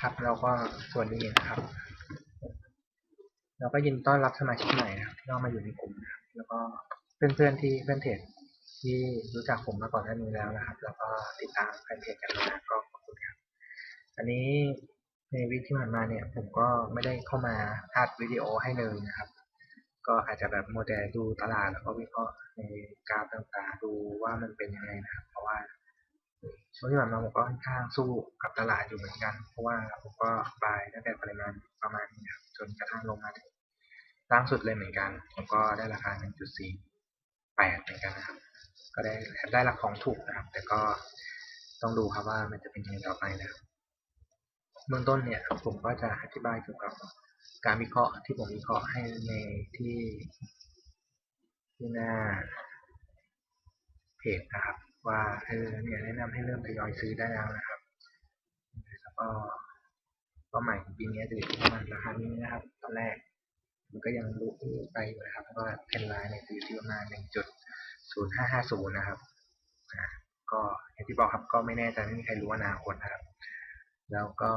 ครับเราก็ส่วัสดีนะครับเราก็ยินต้อนรับสมาชิกใหม่นะครับที่เข้ามาอยู่ในกลุ่มนะครับแล้วก็เพื่อนๆที่เพื่อนเพจที่รู้จักผมมาก่อนหน้านี้แล้วนะครับ แล้วก็ติดตามแฟนเพจกันมาก็ขอบคุณครับอันนี้ในวิกที่ผ่านมาเนี่ย ผมก็ไม่ได้เข้ามาอัดวิดีโอให้เลยนะครับ ก็อาจจะแบบโมเดลดูตลาดแล้วก็วิเคราะห์ในกราฟต่างๆ ดูว่ามันเป็นยังไงนะครับ เพราะว่า ช่วงที่ผ่านมาผมก็ค่อนข้างสู้กับตลาดอยู่เหมือนกัน เพราะว่าผมก็บายตั้งแต่ปริมาณประมาณนี้ครับจนกระทั่งลงมาถึงล่างสุดเลยเหมือนกัน ผมก็ได้ราคา 1.48เหมือนกันนะครับ ก็ได้ได้ราคาของถูกนะครับ แต่ก็ต้องดูครับว่ามันจะเป็นยังไงต่อไปนะครับเบื้องต้นเนี่ยผมก็จะอธิบายเกี่ยวกับการวิเคราะห์ที่ผมวิเคราะห์ให้ในที่ที่หน้าเพจนะครับ ว่าเออเนี่ยแนะนำให้เริ่มทยอยซื้อได้แล้วนะครับแล้วก็เป้าหมายของปีนี้จะอยู่ที่ประมาณราคานี้นะครับ ตอนแรก มันก็ยังลุกไปอยู่นะครับแล้วก็เทนไลน์เนี่ยอยู่ที่ประมาณ1.0550นะครับอ่าก็อย่างที่บอกครับก็ไม่แน่ใจไม่มีใครรู้อนาคตนะครับ แล้วก็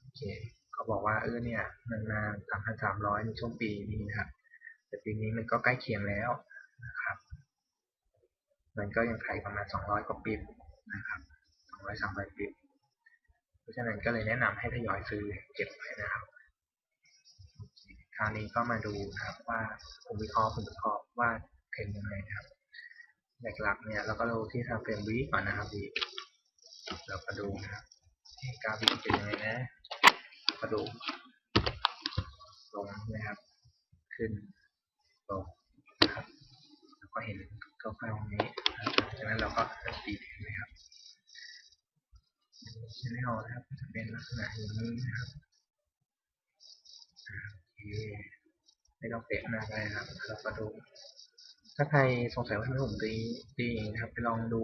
โอเคเขาบอกว่าเออเนี่ยมันมา3,300ในช่วงปีนี้นะครับแต่ปีนี้มันก็ใกล้เคียงแล้วนะครับ มันก็ยังขายประมาณ 200 กว่าปิบนะครับ200 300ปิบเพราะฉะนั้นก็เลยแนะนำให้ทยอยซื้อเก็บไว้นะครับคราวนี้ก็มาดูนะครับว่าผมวิเคราะห์ผมวิเคราะห์ว่าเทรนยังไงนะครับหลักๆเนี่ยเราก็ดูที่ทางเฟรมวีก่อนนะครับวีเราก็ดูนะครับกราฟวีเป็นยังไงนะก็ดูลงนะครับ ขึ้นลงนะครับแล้วก็เห็น คร่าวๆตรงนี้จากนั้นเราก็เริ่มตีเทนนะครับชแนลนะครับจะเป็นลักษณะอย่างนี้นะครับอ่าโอเคไม่ต้องเปะมากเลยนะครับเราก็ดูถ้าใครสงสัยว่าทำไมผมตีตีอย่างนี้นะครับไปลองดู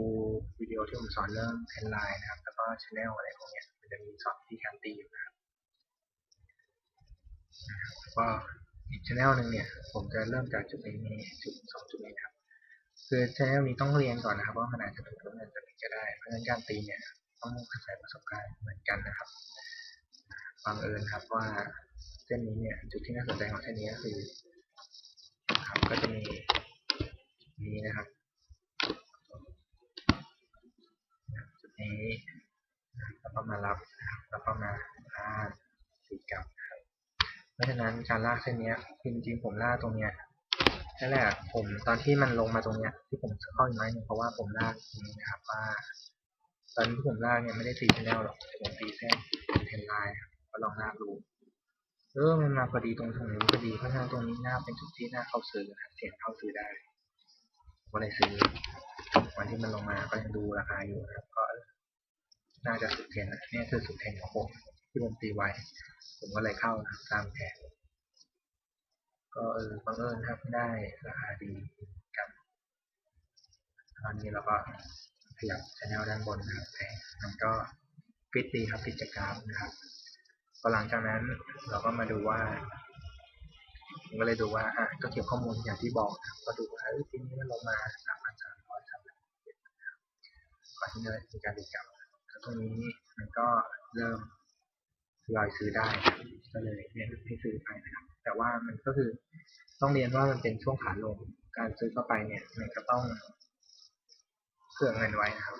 วิดีโอที่ผมสอนเรื่องเทรนไลน์นะครับ แล้วก็ชแนลอะไรพวกนี้มันจะมีสอนวิธีการตีอยู่นะครับแล้วก็อีกช anel หนึ่งเนี่ย ผมจะเริ่มจากจุดนี้จุดสองจุดนี้นะครับ คือช anel นี้ต้องเรียนก่อนนะครับว่ามันอาจจะถูกหรือมันจะผิดก็ได้ เพราะฉะนั้นการตีเนี่ยต้องอาศัยประสบการณ์เหมือนกันนะครับบังเอิญครับว่าเส้นนี้เนี่ยจุดที่น่าสนใจของเส้นนี้ก็คือครับก็จะมีนี้นะครับจุดนี้แล้วก็มารับแล้วก็มาลากสีกลับ เพราะฉะนั้นการลากเส้นนี้จริงๆผมลากตรงเนี้ย นั่นแหละผมตอนที่มันลงมาตรงเนี้ยที่ผมเข้าอีกไม้หนึ่งเพราะว่าผมลากนี้นะครับว่า ตอนที่ผมลากเนี่ยไม่ได้ตีชแนลหรอกผมตีเส้นเป็นเทนไลน์ก็ลองลากดูเออมันมาพอดีตรงตรงนี้พอดีเพราะฉะนั้นตรงนี้น่าเป็นจุดที่น่าเข้าซื้อนะครับเสียงเข้าซื้อได้ก็เลยซื้อวันที่มันลงมาก็ยังดูราคาอยู่นะครับก็น่าจะสุดเทนนะนี่คือสุดเทรนของผมที่ผมตีไว้ ผมก็เลยเข้านะตามแผน ก็เออบังเอิญครับได้ราคาดีกับตอนนี้เราก็ขยับชแนลด้านบนนะครับแมันก็ฟิตดีครับฟิตจากกราฟนะครับพอหลังจากนั้นเราก็มาดูว่าผมก็เลยดูว่าอะก็เก็บข้อมูลอย่างที่บอกนะครับก็ดูว่าเออทีนี้มันลงมาสามพันสามร้อยสามพันก่อนที่จะมีการติดกลับตรงนี้มันก็เริ่ม ทยอยซื้อได้ก็เลยเรียนให้ซื้อไปนะครับ แต่ว่ามันก็คือต้องเรียนว่ามันเป็นช่วงขาลง การซื้อเข้าไปเนี่ยมันก็ต้องเผื่อเงินไว้นะครับ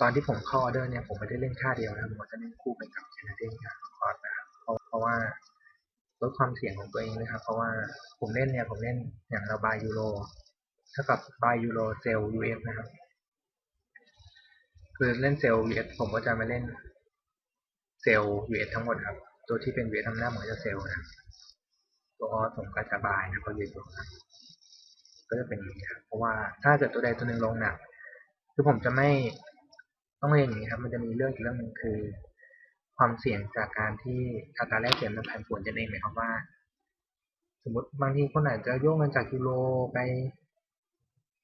ตอนที่ผมเข้าออเดอร์เนี่ยผมไม่ได้เล่นค่าเดียวนะผมจะเล่นคู่ไปกับเจเนเดนกับคอร์สนะครับเพราะว่าลดความเสี่ยงของตัวเองนะครับ เพราะว่าผมเล่นเนี่ยผมเล่นอย่างเราบายยูโรเท่ากับบายยูโรเซลยูเอฟนะครับ คือเล่นเซลล์ US ผมก็จะมาเล่น เซลล์ US ทั้งหมดครับ ตัวที่เป็น US ทำหน้าเหมือนจะเซลล์นะตัวออผมก็จะบายนะเขาเยอะครับก็จะเป็นอย่างนี้ครับเพราะว่าถ้าเกิดตัวใดตัวหนึ่งลงหนักคือผมจะไม่ต้องเรียนอย่างนี้ครับ มันจะมีเรื่องอีกเรื่องหนึ่งคือ ความเสี่ยงจากการที่อัตราแลกเปลี่ยนมันผันผวนจะเองหมายความว่า สมมติบางทีคนอาจจะโยกเงินจากยูโรไป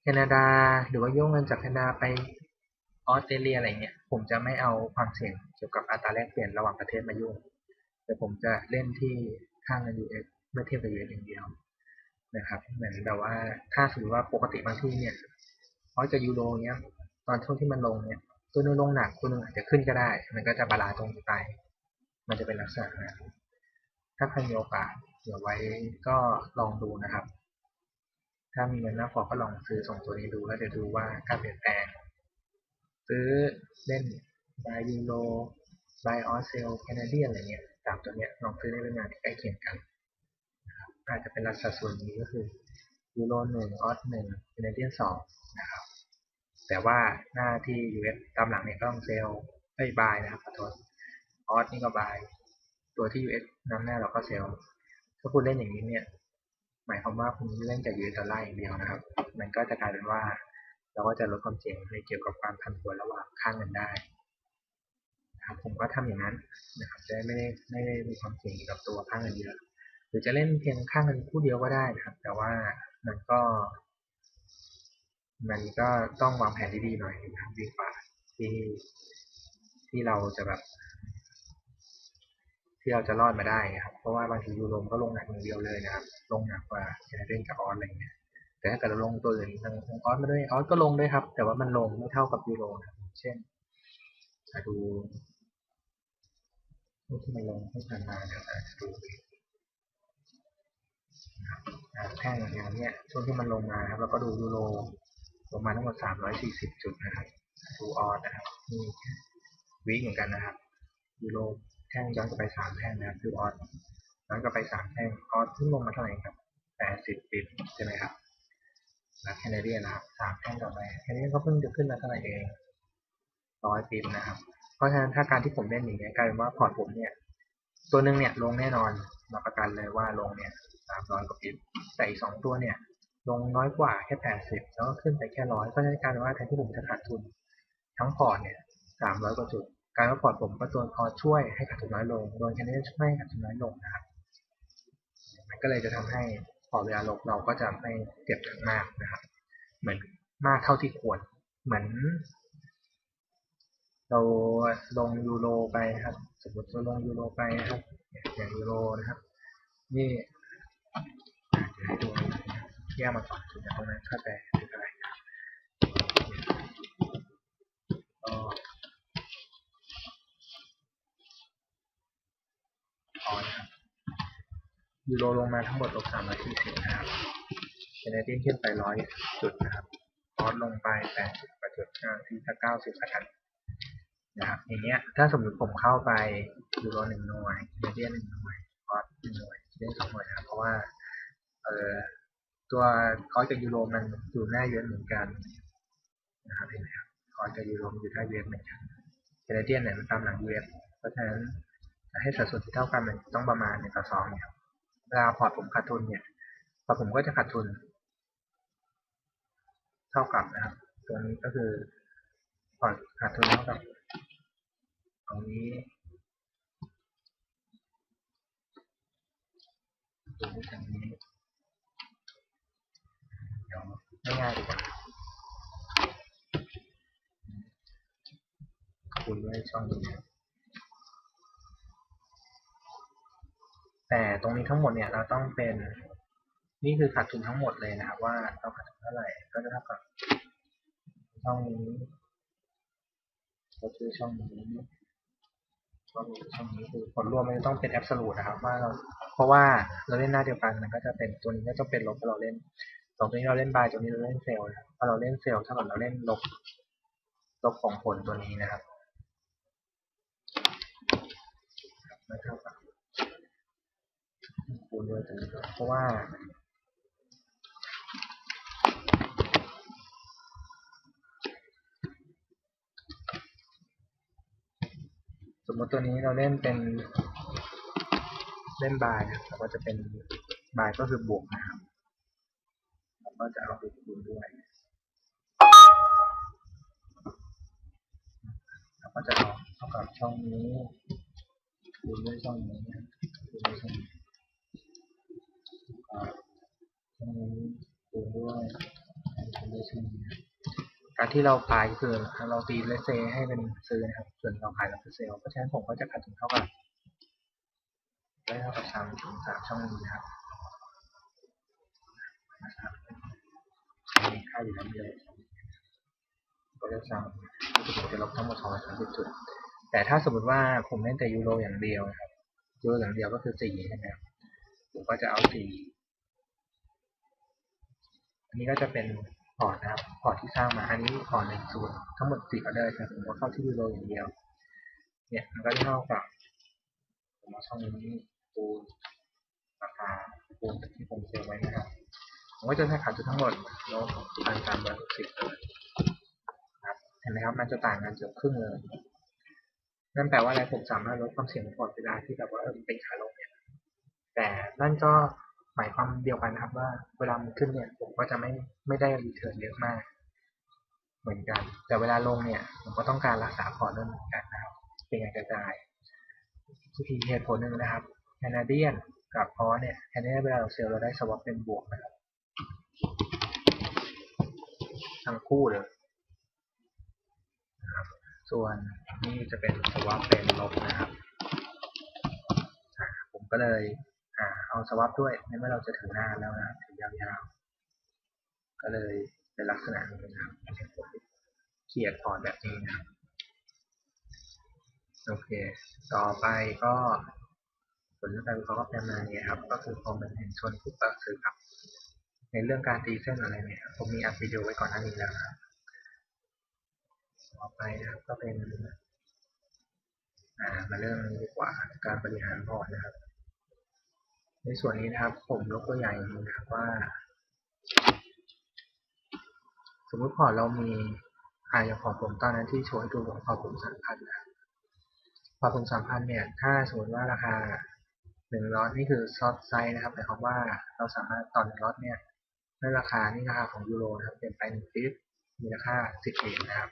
แคนาดา หรือว่าโยกเงินจากแคนาดาไป ออสเตรเลียอะไรเงี้ยผมจะไม่เอาความเสี่ยงเกี่ยวกับอัตราแลกเปลี่ยนระหว่างประเทศมายุ่งแต่ผมจะเล่นที่ค่าเงิน US เมื่อเทียบกับ US อย่างเดียวนะครับเหมือนแบบว่าถ้าสมมติว่าปกติบางที่เนี่ยออสกับยูโรเนี้ย ตอนช่วงที่มันลงเนี่ยตัวนึงลงหนักตัวนึงอาจจะขึ้นก็ได้ มันก็จะบาลานซ์ตรงไป มันจะเป็นลักษณะนั้นถ้าใครมีโอกาสเดี๋ยวไว้ก็ลองดูนะครับ ถ้ามีเงินมากพอก็ลองซื้อสองตัวนี้ดูแล้วเดี๋ยวดูว่าการเปลี่ยนแปลง ซื้อเล่นบายยูโรบายออสเซลแคนาเดียอะไรเงี้ยสามตัวเนี้ยลองซื้อในเรื่องานที่ใกล้เคียงกันนะครับอาจจะเป็นลักษณะส่วนนี้ก็คือยูโรหนึ่งออสหนึ่งแคนาเดียนสองนะครับ แต่ว่าหน้าที่ US ตามหลังเนี่ยก็ต้องเซลเอ้ยบายนะครับขอโทษออสนี่ก็บาย ตัวที่ US นำหน้าเราก็เซลถ้าคุณเล่นอย่างนี้เนี่ย หมายความว่าคุณเล่นจาก US ดอลลาร์อย่างเดียวนะครับ มันก็จะกลายเป็นว่า เราก็จะลดความเสี่ยงในเกี่ยวกับการพันตัวระหว่างค่าเงินได้นะครับผมก็ทำอย่างนั้นนะครับจะได้ไม่ได้ไม่ได้มีความเสี่ยงเกี่ยวกับตัวค่าเงินเยอะหรือจะเล่นเพียงค่าเงินคู่เดียวก็ได้นะครับ แต่ว่ามันก็ มันก็ต้องวางแผนดีๆหน่อยนะครับดีกว่าที่ที่เราจะแบบ ที่เราจะรอดมาได้ครับ เพราะว่าบางทียูโรมก็ลงหนักอย่างเดียวเลยนะครับ ลงหนักกว่าแคนาเดนกับออสอะไรเงี้ย แต่ถ้าเกิดเราลงตัวอื่นทางออสมาด้วยออสก็ลงด้วยครับ แต่ว่ามันลงไม่เท่ากับยูโรนะเช่นมาดูรูปที่มันลงที่ผ่านมานะครับอะดูนะครับแท่งอย่างเนี้ยช่วงที่มันลงมาครับ แล้วก็ดูยูโรลงมาทั้งหมด 340 จุดนะครับดูออสนะครับนี่วีคเหมือนกันนะครับยูโรแท่งย้อนกลับไปสามแท่งนะครับคืออสย้อนกลับไปสามแท่งออสเพิ่ลงมาเท่าไหร่ครับ 80 ปิดใช่ไหมครับ และแคนาเดียนะครับสามแท่งต่อไปแคนาเดียนก็เพิ่งจะขึ้นมาเท่าไหร่เองร้อยปิบนะครับ เพราะฉะนั้นถ้าการที่ผมเล่นอย่างเงี้ยกลายเป็นว่าพอร์ตผมเนี่ย ตัวหนึ่งเนี่ยลงแน่นอนรับประกันเลยว่าลงเนี่ยสามร้อยกว่าปิบแต่อีกสองตัวเนี่ย ลงน้อยกว่าแค่แปดสิบแล้วก็ขึ้นไปแค่ร้อยเพราะฉะนั้นกลารว่าแทนที่ผมจะขาดทุน ทั้งพอร์ตเนี่ยสามร้อยกว่าจุดกลารว่าพอร์ตผมก็ตัวพอช่วยให้ขาดทุนน้อยลงโดนแคนาเดียช่วยให้ขาดทุนน้อยลงนะครับมันก็เลยจะทำให้ พอเวลาลบเราก็จะไม่เจ็บหนักมากนะครับ เหมือนมากเท่าที่ควร เหมือน เราลงยูโรไปครับ สมมติเราลงยูโรไปนะครับ อย่างยูโรนะครับ นี่เดี๋ยวให้ดูนะครับแยกมาก่อนถึงจะตรงนั้นเข้าใจคืออะไรนะครับก็พอนะครับ ยูโรลงมาทั้งหมดลบสามร้อยสี่สิบนะครับเนเดียนขึ้นไปร้อยจุดนะครับคอสลงไปแปดสิบกว่าจุดอ่าที่ถ้าเก้าสิบละกันนะครับอย่างเงี้ยถ้าสมมติผมเข้าไปยูโรหนึ่งหน่วยเมเดียนหนึ่งหน่วยคอสหนึ่งหน่วยเล่นสองหน่วยนะครับเพราะว่าเอ่อตัวคอสกับยูโรมันอยู่หน้าเยอะเหมือนกันนะครับเห็นไหมครับคอสกับยูโรมันอยู่หน้าเยอะเหมือนกันเมเดียนเนี่ยมันตามหลังยูเอฟเพราะฉะนั้นให้สัดส่วนที่เท่ากันมันต้องประมาณหนึ่งต่อสองเนี่ยครับ เวลาพอร์ตผมขาดทุนเนี่ยพอร์ตผมก็จะขาดทุน เท่ากับนะครับ ตัวนี้ก็คือพอร์ตขาดทุนเท่ากับตรงนี้ตรงนี้ตรงนี้เดี๋ยวง่ายๆดีกว่าคูณด้วยช่องนี้ แต่ตรงนี้ทั้งหมดเนี่ยเราต้องเป็นนี่คือขาดทุนทั้งหมดเลยนะครับว่าเราขาดทุนเท่าไหร่ก็จะเท่ากับช่องนี้ก็คือช่องนี้ช่องนี้ช่องนี้คือผลรวมมันจะต้องเป็นแอบสูตนะครับว่าเราเพราะว่าเราเล่นหน้าเดียวกันมันก็จะเป็นตัวนี้ก็ต้องเป็นลบเราเล่นสองตัวนี้เราเล่นบายตัวนี้เราเล่นเซลล์พอเราเล่นเซลล์ถ้าเกิดเราเล่นลบลบของผลตัวนี้นะครับไม่เท่ากับ คูณด้วยตัวนี้เพราะว่า สมมติตัวนี้เราเล่นเป็นเล่นบายนะครับเราก็จะเป็นบายก็คือบวกนะครับเราก็จะเอาไปคูณด้วยเราก็จะเอาเท่ากับช่องนี้คูณด้วยช่องนี้คูณด้วยช่องนี้อ่าช่องนี้คูณ ด้วยคูด้วยช่งการที่เราขายคือเราตีเลเซให้เป็นซื้อนะครับ ส่วนเราขายเราคือเซลล์เพราะฉะนั้นผมก็จะขาดทุนเท่ากับได้เท่ากับสามถึงสามช่องนี้นะครับนะครับมีค่าอยู่แล้วเลยก็จะสามรู้สึกผมจะลบทั้งหมด230จุด แต่ถ้าสมมติว่าผมเล่นแต่ยูโรอย่างเดียวนะครับยูโรอย่างเดียวก็คือ4ใช่ไหมครับผมก็จะเอา4อั นนี้ก็จะเป็นพอร์ตนะครับ พอร์ตที่สร้างมา อันนี้พอร์ตหนึ่งศูนย์ทั้งหมด4ออเดอร์ครับผมก็เข้าที่ยูโรอย่างเดียว เนี่ยมันก็จะเท่ากับผมเอาช่องนี้ปูนราคาปูนที่ผมเซลไว้นะครับผมก็จะใช้ขาดจุดทั้งหมดลบพันสามร้อยหกสิบครับเห็นไหมครับมันจะต่างกันเกือบครึ่งเลยนั่นแปลว่าอะไรผมสามารถลดความเสี่ยงพอร์ตเวลาที่แบบว่าเป็นขาลงเนี่ยแต่นั่นก็ หมายความเดียวกันนะครับว่าเวลามันขึ้นเนี่ยผมก็จะไม่ไม่ได้รีเทิร์นเยอะมาก เหมือนกัน แต่เวลาลงเนี่ย ผมก็ต้องการรักษาพอร์ตเหมือนกันนะครับ เป็นการกระจายอีกเหตุผลหนึ่งนะครับแคนาเดียนกับพอเนี่ยแคนาเดียนเวลาเราเซลล์เราได้สวอปเป็นบวกนะครับทั้งคู่เลยนะครับส่วนนี่จะเป็นสวอปเป็นลบนะครับผมก็เลย เอาสวอปด้วยในเมื่อเราจะถือหน้าแล้วนะถือยาวๆ ก็เลยเป็นลักษณะนี้นะครับเขียนพอร์ตแบบนี้นะโอเค ต่อไปก็ผลการวิเคราะห์ก็เป็นมาอย่างนี้ครับ ก็คือพอมันเห็นชนปุ๊บก็คือครับ ในเรื่องการตีเส้นอะไรเนี่ยผมมีอัดวิดีโอไว้ก่อนหน้านี้แล้วนะครับต่อไปนะครับก็เป็น อ่า มาเรื่องดีกว่าการบริหารพอร์ตนะครับ ในส่วนนี้นะครับ ผมยกตัวอย่างอย่างนี้นะครับว่า สมมติพอเรามีอาอย่างพอร์ตผมตอนนั้นที่โชว์ให้ดูของพอผมสามพันนะครับพอผมสามพันเนี่ย ถ้าสมมติว่าราคาหนึ่งล็อตนี่คือซอสไซส์นะครับหมายความว่าเราสามารถตอนหนึ่งล็อตเนี่ยด้วยราคานี่ราคาของยูโรนะครับเปลี่ยนไปหนึ่งฟิปมีราคาสิบเหรียญนะครับ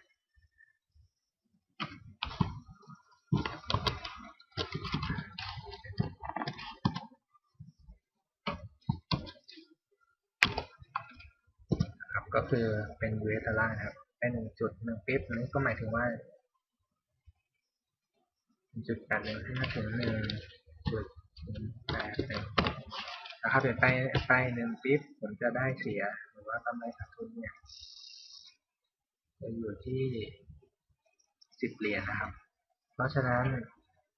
ครับ ก็คือเป็น US ดอลลาร์นะครับได้หนึ่งจุดหนึ่งฟิปนี้ก็หมายถึงว่าจุดแปดหนึ่งห้าถึงหนึ่งจุดแปดหนึ่งนะครับเปลี่ยนไปไปหนึ่งปิ๊บผมจะได้เสียหรือว่ากำไรขาดทุนเนี่ยจะอยู่ที่สิบเหรียญนะครับ เพราะฉะนั้น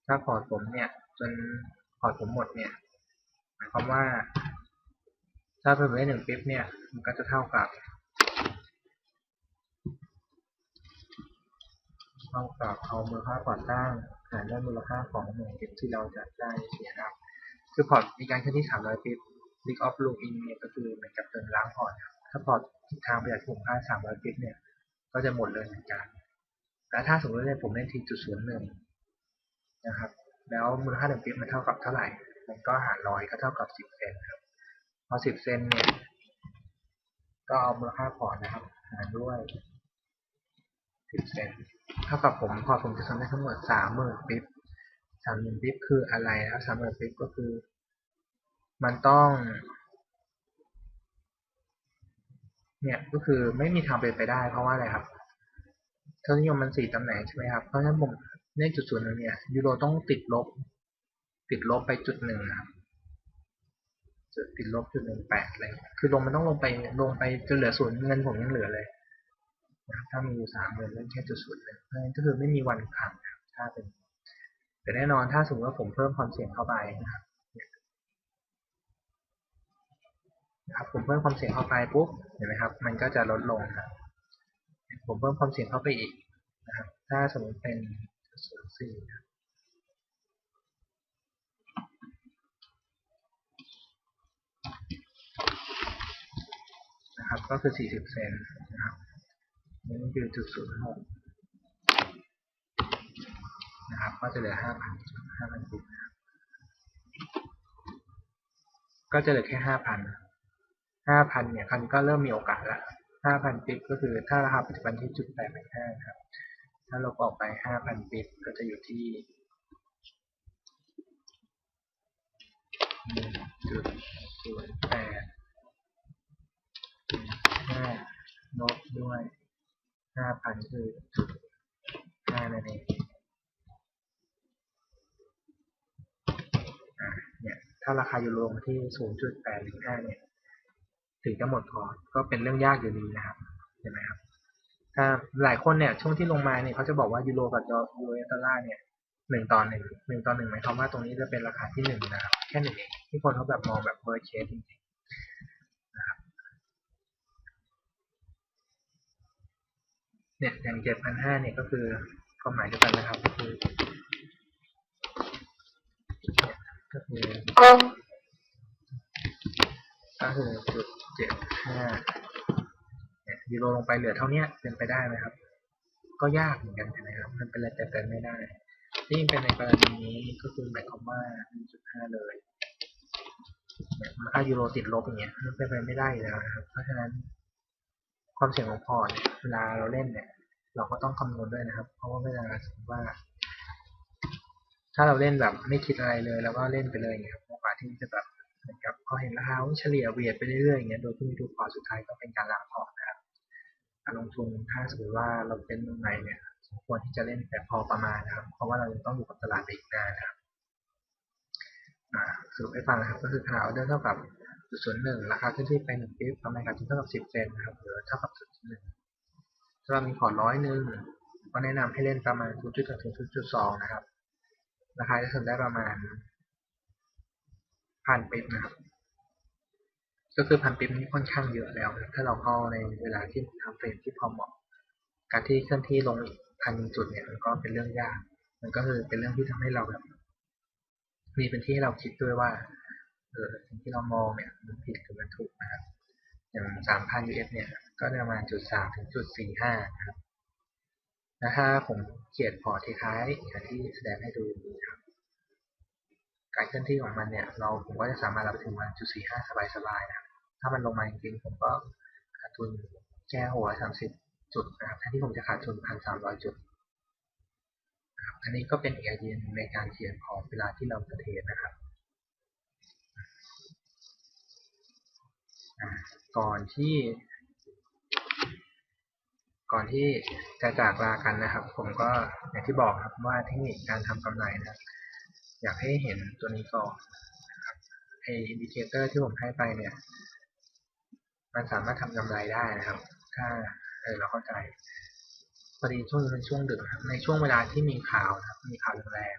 ถ้าพอร์ตผมเนี่ยจนพอร์ตผมหมดเนี่ยหมายความว่า ถ้าเพิ่มไปหนึ่งปิ๊บเนี่ยมันก็จะเท่ากับ เท่ากับเอามูลค่าก่อสร้างหารด้วยมูลค่าของหน่วยเก็บที่เราจะได้เสียนะครับ คือพอร์ตมีการใช้ที่300ปิบ League of l o in เนี่ยก็คือเหมือนกับเติมล้างพอร์ตครับถ้าพอร์ตทิศทางประหยัดคุ้มค่า300ปิบเนี่ยก็จะหมดเลยเหมือนกันแล้วถ้าสมมติว่าผมเล่นทีจุดศูนย์หนึ่งนะครับ แล้วมูลค่าหนึ่งปิบมันเท่ากับเท่าไหร่มันก็หารร้อยก็เท่ากับ10เซนครับพอ10เซนเนี่ยก็เอามูลค่าพอร์ตนะครับ หารด้วย10เซน เท่ากับผมพอผมจะทำได้ทั้งหมดสามหมื่นปิ๊บสามหมื่นปิ๊บคืออะไรนะครับสามหมื่นปิ๊บก็คือ มันต้อง เนี่ยก็คือไม่มีทางเป็นไปได้เพราะว่าอะไรครับทศนิยมมันสี่ตำแหน่งใช่ไหมครับเพราะฉะนั้นผมในจุดศูนย์หนึ่งเนี่ยยูโรต้องติดลบ ติดลบไปจุดหนึ่งนะครับจุดติดลบจุดหนึ่งแปดเลย คือลงมันต้องลงไปลงไปจนเหลือศูนย์เงินผมยังเหลือเลย ถ้ามีอยู่สามหมื่นเล่นแค่จุดศูนย์เลยนั่นก็คือไม่มีวันพังถ้าเป็น แต่แน่นอนถ้าสมมติว่าผมเพิ่มความเสี่ยงเข้าไปนะครับนะครับผมเพิ่มความเสี่ยงเข้าไปปุ๊บเห็นไหมครับ มันก็จะลดลงครับผมเพิ่มความเสี่ยงเข้าไปอีกนะครับถ้าสมมติเป็นศูนย์สี่นะครับก็คือสี่สิบเซนนะครับ นี่คือจุดศูนย์หกนะครับ ก็จะเหลือห้าพันห้าพันปุ๊บนะครับก็จะเหลือแค่ห้าพันห้าพันเนี่ยคันก็เริ่มมีโอกาสละห้าพันปิ๊บก็คือถ้าราคาปัจจุบันที่จุดแปดหนึ่งห้าครับ ถ้าลบออกไปห้าพันปิ๊บก็จะอยู่ที่จุดศูนย์แปดห้าลบด้วย ห้าพันคือห้านั่นเองเนี่ยถ้าราคายูโรมาที่ศูนย์จุดแปดหนึ่งห้าเนี่ยถึงจะหมดพอก็เป็นเรื่องยากอยู่ดีนะครับเห็นไหมครับถ้าหลายคนเนี่ยช่วงที่ลงมาเนี่ยเขาจะบอกว่ายูโรกับยูเอสดอลลาร์เนี่ยหนึ่งต่อหนึ่งหนึ่งต่อหนึ่งหมายความว่าตรงนี้จะเป็นราคาที่หนึ่งนะครับ แค่หนึ่งเองที่คนเขาแบบมองแบบเวอร์เคสจริงๆนะครับ เนี่ยอย่างเจ็ดพันห้าเนี่ยก็คือความหมายเดียวกันนะครับก็คือก็คือก็คือจุดเจ็ดห้ายูโรลงไปเหลือเท่าเนี้ยเป็นไปได้ไหมครับ ก็ยากเหมือนกันใช่ไหมครับ มันเป็นอะไรแต่เป็นไม่ได้ที่เป็นในกรณีนี้ก็คือหมายความว่า1.5 เลยเนี่ยถ้ายูโรติดลบอย่างเงี้ยมันเป็นไปไม่ได้แล้วนะครับ เพราะฉะนั้น ความเสี่ยงของพอร์ตเนี่ยเวลาเราเล่นเนี่ย เราก็ต้องคำนวณด้วยนะครับ เพราะว่าเวลาสมมติว่า ถ้าเราเล่นแบบไม่คิดอะไรเลย แล้วก็เล่นไปเลยอย่างเงี้ยครับโอกาสที่จะแบบเหมือนกับพอเห็นราคาเฉลี่ยเวียดไปเรื่อยๆอย่างเงี้ยโดยที่ไม่ดูพอร์ตสุดท้ายก็เป็นการล้างพอร์ตนะครับการลงทุนถ้าสมมติว่าเราเป็นมือใหม่เนี่ยสมควรที่จะเล่นแต่พอประมาณนะครับ เพราะว่าเราต้องอยู่กับตลาดไปอีกนานนะครับอ่าสรุปให้ฟังนะครับ ก็คือขนาดออเดอร์เท่ากับ ศูนย์หนึ่งราคาขึ้นที่ไปหนึ่งปิ๊บกำไรขาดทุนเท่ากับสิบเซนนะครับหรือเท่ากับจุดหนึ่งถ้าเรามีพอร์ตร้อยหนึ่งก็แนะนำให้เล่นประมาณศูนย์จุดถึงศูนย์จุดสองนะครับ ราคาจะถึงได้ประมาณพันปิ๊บนะครับ ก็คือพันปิ๊บนี่ค่อนข้างเยอะแล้วนะถ้าเราเข้าในเวลาที่ทำเฟรมที่พอเหมาะ การที่เคลื่อนที่ลงอีกพันจุดเนี่ยมันก็เป็นเรื่องยาก มันก็คือเป็นเรื่องที่ทำให้เราแบบมีเป็นที่ให้เราคิดด้วยว่า เออสิ่งที่เรามองเนี่ยมันผิดหรือมันถูกนะครับอย่างสามพัน US เนี่ย ก็จะประมาณจุดสามถึงจุดสี่ห้านะครับแล้วถ้าผมเขียนพอร์ตคล้ายอย่างที่แสดงให้ดูนะครับการเคลื่อนที่ของมันเนี่ย เราผมก็จะสามารถรับถึงวันจุดสี่ห้าสบายๆนะครับถ้ามันลงมาจริงๆผมก็ขาดทุนแค่หัวสามสิบจุดนะครับแทนที่ผมจะขาดทุนพันสามร้อยจุดนะครับอันนี้ก็เป็นอีกไอเดียหนึ่งในการเขียนพอร์ตเวลาที่เราจะเทรดนะครับอ่า ก่อนที่ ก่อนที่จะจากลากันนะครับ ผมก็อย่างที่บอกครับว่าเทคนิคการทำกำไรนะอยากให้เห็นตัวนี้ก่อนนะครับไออินดิเคเตอร์ที่ผมให้ไปเนี่ย มันสามารถทำกำไรได้นะครับ ถ้าเออเราเข้าใจพอดีช่วงนี้เป็นช่วงดึกนะครับ ในช่วงเวลาที่มีข่าวนะครับ มีข่าวแรง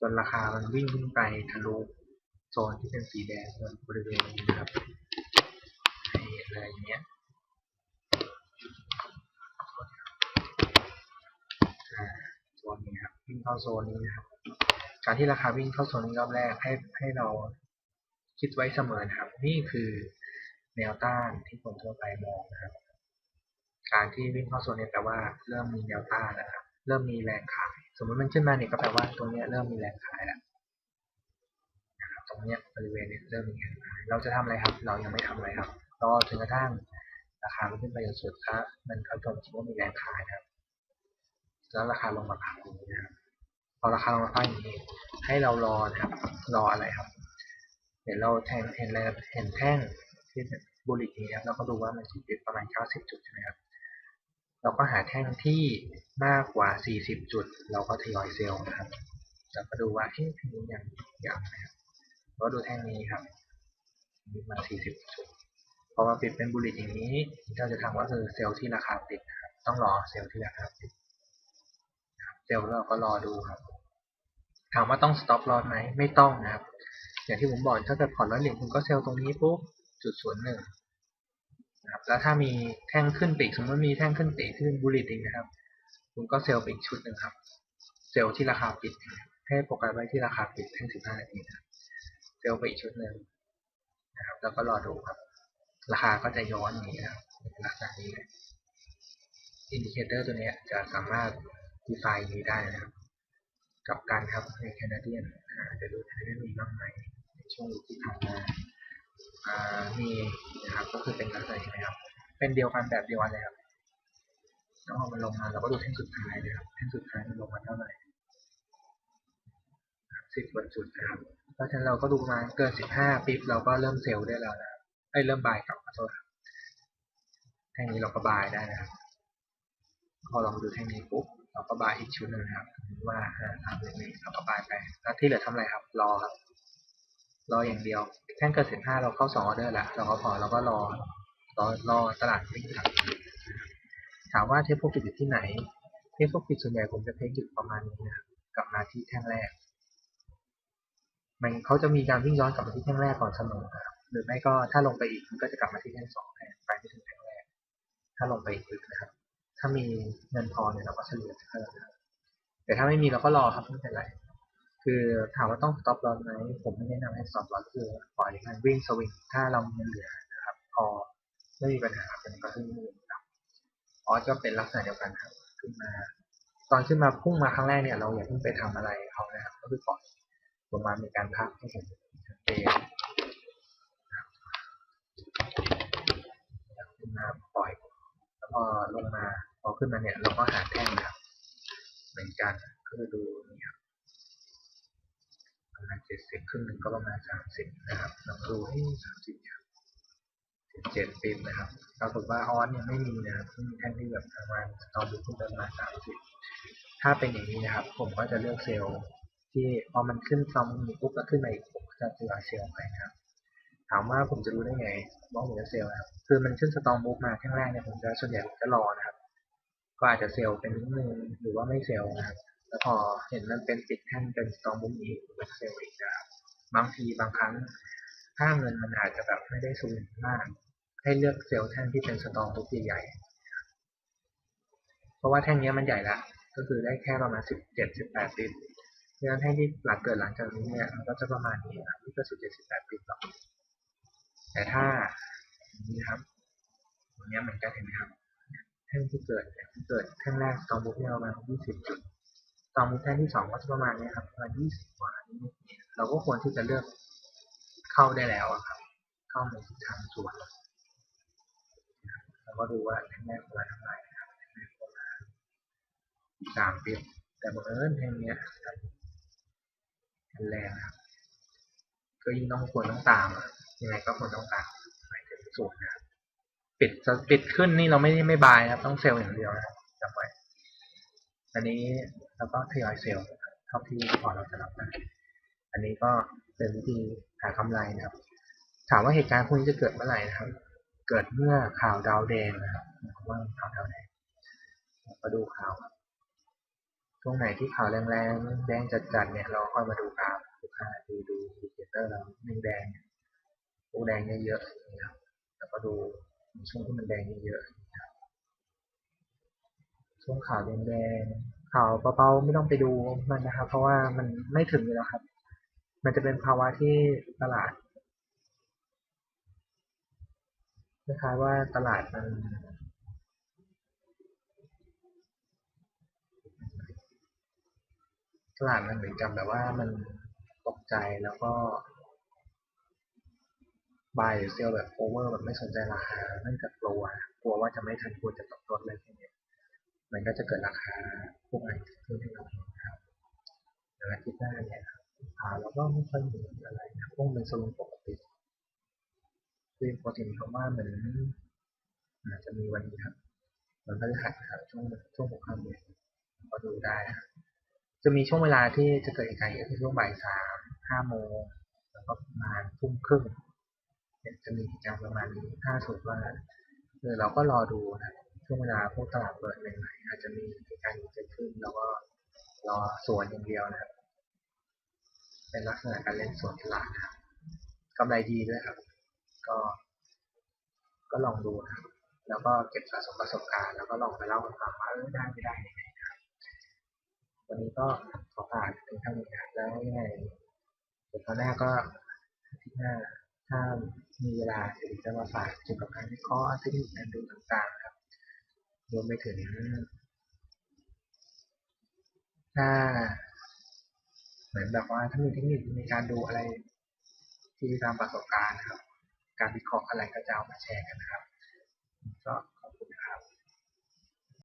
จนราคามันวิ่งขึ้นไปทะลุโซนที่เป็นสีแดงบริเวณนี้นะครับ อะไรอย่างเงี้ยอ่าโซนนี้ครับวิ่งเข้าโซนนี้นะครับ การที่ราคาวิ่งเข้าโซนนี้รอบแรกให้ให้เราคิดไว้เสมอนะครับ นี่คือแนวต้านที่คนทั่วไปมองนะครับ การที่วิ่งเข้าโซนนี้แปลว่าเริ่มมีแนวต้านแล้วครับ เริ่มมีแรงขาย สมมติมันขึ้นมาเนี่ยก็แปลว่าตรงเนี้ยเริ่มมีแรงขายแล้วนะครับตรงเนี้ยบริเวณเนี้ยเริ่มมีแรงขาย เราจะทำอะไรครับ เรายังไม่ทำอะไรครับ รอจนกระทั่งราคามันขึ้นไปจนสุดครับมันเขาจนคิดว่ามีแรงขายครับ แล้วราคาลงมาพักอย่างนี้นะครับพอราคาลงมาพักอย่างนี้ ให้เรารอนะครับ รออะไรครับ เดี๋ยวเราแทงเห็นอะไรเห็นแท่งที่บุลิกนี้ครับเราก็ดูว่ามันสิบประมาณ 90 จุดใช่ไหมครับเราก็หาแท่งที่มากกว่า 40 จุด เราก็ทยอยเซลล์นะครับเราก็ดูว่าเอ๊ะแท่งนี้ยังยังนะครับเราดูแท่งนี้ครับมีมา 40 จุด พอมาปิดเป็นบุลิกอย่างนี้ที่เราจะทำก็คือเซลล์ที่ราคาปิดนะครับต้องรอเซลล์ที่ราคาปิดเซลล์เราก็รอดูครับ ถามว่าต้อง stop loss ไหมไม่ต้องนะครับ อย่างที่ผมบอกถ้าเกิดผ่อนร้อยเหรียญคุณก็เซลล์ตรงนี้ปุ๊บจุดศูนย์หนึ่งนะครับแล้วถ้ามีแท่งขึ้นปีกสมมติมีแท่งขึ้นปีกที่เป็นบูลลิตอีกนะครับ คุณก็เซลล์ไปอีกชุดหนึ่งครับ เซลล์ที่ราคาปิดให้โฟกัสไว้ที่ราคาปิดแท่งสิบห้านาทีนะเซลล์ไปอีกชุดหนึ่งนะครับ แล้วก็รอดูครับ ราคาก็จะย้อนอย่างนี้นะครับลักษณะนี้เลยอินดิเคเตอร์ตัวนี้จะสามารถ define นี้ได้นะครับ กับการครับในแคนาเดียนจะดูแคนาเดียนมีบ้างไหมในช่วงที่ผ่านมาอ่ามีนะครับก็คือเป็นลักษณะนี้นะครับ เป็นเดียวกันแบบเดียวกันเลยครับแล้วพอมันลงมาเราก็ดูแท่งสุดท้ายนะครับแท่งสุดท้ายมันลงมาเท่าไหร่สิบกว่าจุดนะครับเพราะฉะนั้นเราก็ดูประมาณเกินสิบห้าปิ๊บเราก็เริ่มเซลล์ได้แล้วนะ ครับไอ้เริ่มบายกลับขอโทษครับแท่งนี้เราก็บายได้นะครับ พอเรามาดูแท่งนี้ปุ๊บเราก็บายอีกชุดหนึ่งครับว่าห้าสามหนึ่งนี้เราก็บายไปแล้วที่เหลือทำอะไรครับ รอครับ รออย่างเดียว แท่งเกิดสิบห้าเราเข้าสองออเดอร์แล้วเราก็พอเราก็รอรอรอตลาดวิ่งกลับถามว่าเทปโปรฟิตอยู่ที่ไหน เทปโปรฟิตส่วนใหญ่ผมจะเทคอยู่ประมาณนี้นะครับกลับมาที่แท่งแรก มันเขาจะมีการวิ่งย้อนกลับมาที่แท่งแรกก่อนเสมอนะครับ หรือไม่ก็ถ้าลงไปอีกมันก็จะกลับมาที่แท่งสองแทนไปไม่ถึงแท่งแรก ถ้าลงไปอีกลึกนะครับ ถ้ามีเงินพอเนี่ยเราก็เฉลี่ยเพิ่มนะครับแต่ถ้าไม่มีเราก็รอครับไม่เป็นไร คือถามว่าต้อง stop loss ไหมผมไม่แนะนำให้ stop loss คือปล่อยมันวิ่งสวิงถ้าเรามีเงินเหลือนะครับ พอไม่มีปัญหาเป็นก็ขึ้นมือครับออสก็เป็นลักษณะเดียวกันครับขึ้นมา ตอนขึ้นมาพุ่งมาครั้งแรกเนี่ยเราอย่าเพิ่งไปทำอะไรเขานะครับก็คือปล่อยลงมามีการพักให้เห็นชัดเจนนะครับขึ้น มาปล่อย แล้วพอลงมาพอขึ้นมาเนี่ยเราก็หาแท่งนะครับเหมือนกันก็คือดูนี่ครับประมาณเจ็ดสิบครึ่งหนึ่งก็ประมาณสามสิบนะครับลองดูให้สามสิบเจ็ดปิบนะครับปรากฏว่าออนเนี่ยไม่มีนะครับไม่มีแท่งที่แบบประมาณตอนดูขึ้นประมาณสามสิบถ้าเป็นอย่างนี้นะครับ ผมก็จะเลือกเซลล์ที่พอมันขึ้นซอมมีปุ๊บก็ขึ้นมาอีกผมก็จะทยอยเซลล์ไปนะครับ ถามว่าผมจะรู้ได้ไงว่าผมจะเซลล์นะครับคือมันขึ้นสตอมบุ๊กมาแท่งแรกเนี่ยผมจะส่วนใหญ่ผมจะรอนะครับ ก็อาจจะเซลล์เป็นนิดนึงหรือว่าไม่เซลล์นะครับแล้วพอเห็นมันเป็นปิดแท่งเป็นสตองบุ๊กอีกเป็นเซลล์อีกนะครับบางทีบางครั้งถ้าเงินมันอาจจะแบบไม่ได้สูงมาก ให้เลือกเซลล์แท่งที่เป็นสตองบุ๊กใหญ่เพราะว่าแท่งนี้มันใหญ่ละก็คือได้แค่ประมาณสิบเจ็ดสิบแปดปิบเพราะฉะนั้นแท่งที่หลังเกิดหลังจากนี้เนี่ยมันก็จะประมาณนี้นะครับนี่ก็สิบเจ็ดสิบแปดปิบหรอ แต่ถ้าอย่างนี้ครับอย่างนี้เหมือนกันเห็นไหมครับแท่งที่เกิดเนี่ยที่เกิดแท่งแรกตองบุ๊กเนี่ยประมาณยี่สิบจุดตอนมุกแท่งที่สองก็จะประมาณนี้ครับประมาณยี่สิบกว่านิดๆเราก็ควรที่จะเลือกเข้าได้แล้วครับ เข้าในทิศทางส่วนเราก็ดูว่าแท่งแรกประมาณเท่าไหร่นะครับแท่งแรกประมาณสามปิบแต่บังเอิญแท่งเนี้ยแรงครับก็ยิ่งต้องควรต้องตามอะ ยังไงก็ควรต้องตามหมายถึงสวนนะครับปิดปิดขึ้นนี่เราไม่ไม่บายครับ ต้องเซลล์อย่างเดียวนะจำไว้อันนี้เราก็ทยอยเซลล์เท่าที่พอเราจะรับได้อันนี้ก็เป็นวิธีหากำไรนะครับ ถามว่าเหตุการณ์พวกนี้จะเกิดเมื่อไหร่นะครับ เกิดเมื่อข่าวดาวแดงนะครับว่าข่าวดาวแดงมาดูข่าวครับช่วงไหนที่ข่าวแรงๆแดงจัดๆเนี่ยเราค่อยมาดูกราฟดูค่าดูดูอินดิเคเตอร์เราแดงๆพว กแดงเยอะๆนะครับแล้วก็ดูช่วงที่มันแดงเยอะๆช่วงขาวแดงๆขาวเบาๆไม่ต้องไปดูมันนะครับ เพราะว่ามันไม่ถึงอยู่แล้วครับ มันจะเป็นภาวะที่ตลาดคล้ายๆว่าตลาดมันตลาดมันเหมือนกับแบบว่ามันตกใจแล้วก็ บายหรือเซลแบบโอเวอร์แบบไม่สนใจราคาเนื่องจากกลัวกลัวว่าจะไม่ทันควรจะตกลดเลยทีนี้มันก็จะเกิดราคาพวกไหนขึ้นที่เราเห็นครับในอาทิตย์หน้าเนี่ยอ่าเราก็ไม่ค่อยเห็นอะไรนะพวกเป็นสวิงปกติสวิงปกติเพราว่าเหมือนอาจจะมีวันนี้ครับมันพฤหัสนครับช่วงช่วงหกค่ำเนี่ยก็ดูได้ครับจะมีช่วงเวลาที่จะเกิดเหตุการณ์ก็คือช่วงบ่ายสามห้าโมงแล้วก็ประมาณทุ่มครึ่ง จะมีเหตุการณ์ประมาณนี้ถ้าสมมติว่าเออเราก็รอดูนะช่วงเวลาพวกตลาดเปิดใหม่ๆอาจจะมีเหตุการณ์เกิดขึ้นแล้วก็รอสวนอย่างเดียวนะครับ เป็นลักษณะการเล่นสวนตลาดนะครับกำไรดีด้วยครับ ก็ ก็ลองดูนะแล้วก็เก็บสะสมประสบการณ์แล้วก็ลองไปเล่าให้ฟังว่าเออได้ไม่ได้ยังไงนะครับวันนี้ก็ขอฝากเป็นเท่านี้นะแล้วยังไงเดี๋ยวคราวหน้าก็อาทิตย์หน้า ถ้ามีเวลาเดี๋ยวจะมาฝากเกี่ยวกับการวิเคราะห์เทคนิคการดูต่างๆครับรวมไปถึงถ้าเหมือนแบบว่าถ้ามีเทคนิคในการดูอะไร ที่ตามประสบการณ์นะครับ การวิเคราะห์อะไรก็จะเอามาแชร์กันนะครับ ก็